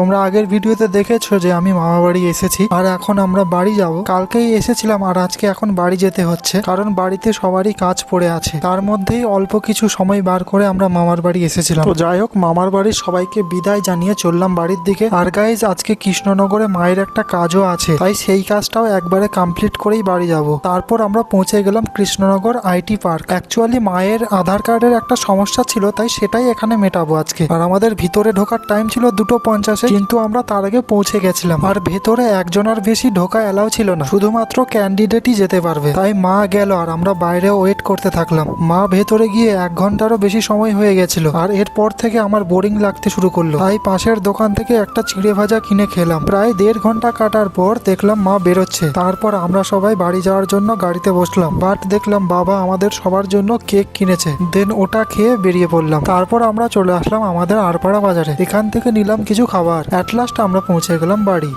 তোমরা আগের ভিডিওতে দেখেছ যে আমি মামা বাড়ি এসেছি, আর এখন আমরা বাড়ি যাব। কালকেই এসেছিলাম আর আজকে এখন বাড়ি যেতে হচ্ছে, কারণ বাড়িতে সবারই কাজ পড়ে আছে। তার মধ্যেই অল্প কিছু সময় বার করে আমরা মামার বাড়ি এসেছিলাম। যাই হোক, মামার বাড়ির সবাইকে বিদায় জানিয়ে চললাম বাড়ির দিকে। আর গাইজ আজকে কৃষ্ণনগরে মায়ের একটা কাজও আছে, তাই সেই কাজটাও একবারে কমপ্লিট করেই বাড়ি যাব। তারপর আমরা পৌঁছে গেলাম কৃষ্ণনগর আইটি পার্ক। অ্যাকচুয়ালি মায়ের আধার কার্ডের একটা সমস্যা ছিল, তাই সেটাই এখানে মেটাবো আজকে। আর আমাদের ভিতরে ঢোকার টাইম ছিল দুটো পঞ্চাশে কিন্তু আমরা তার আগে পৌঁছে গেছিলাম। আর ভেতরে একজনের বেশি ঢোকা এলাও ছিল না। শুধুমাত্র ক্যান্ডিডেটই যেতে পারবে। তাই মা গেল আর আমরা বাইরে ওয়েট করতে থাকলাম। মা ভেতরে গিয়ে এক ঘন্টারও বেশি সময় হয়ে গেছিল। আর এরপর থেকে আমার বোরিং লাগতে শুরু করল। তাই পাশের দোকান থেকে একটা চিড়ে ভাজা কিনে খেলাম। প্রায় দেড় ঘণ্টা কাটার পর দেখলাম মা বেরোচ্ছে। তারপর আমরা সবাই বাড়ি যাওয়ার জন্য গাড়িতে বসলাম। বাট দেখলাম বাবা আমাদের সবার জন্য কেক কিনেছে। দেন ওটা খেয়ে বেরিয়ে পড়লাম। তারপর আমরা চলে আসলাম আমাদের আরপাড়া বাজারে। এখান থেকে নিলাম কিছু খাবার। অ্যাট লাস্ট আমরা পৌঁছে গেলাম বাড়ি।